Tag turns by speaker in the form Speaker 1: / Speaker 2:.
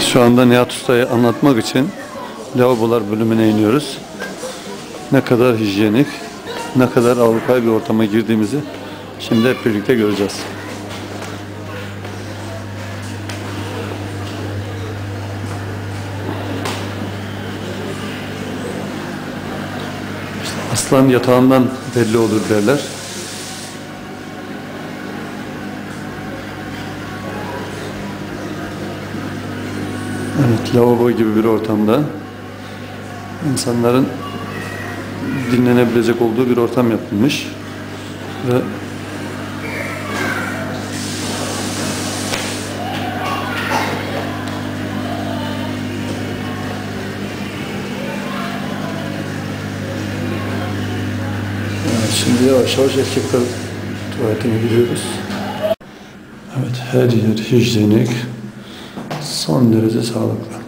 Speaker 1: Şu anda Nihat Usta'yı anlatmak için lavabolar bölümüne iniyoruz. Ne kadar hijyenik, ne kadar Avrupa'ya bir ortama girdiğimizi şimdi hep birlikte göreceğiz. Aslan yatağından belli olur derler. Evet, lavabo gibi bir ortamda insanların dinlenebilecek olduğu bir ortam yapılmış ve Evet, şimdi yavaş yavaş erkekler tuvaletine giriyoruz. Evet, her yer hijyenik, son derece sağlıklı.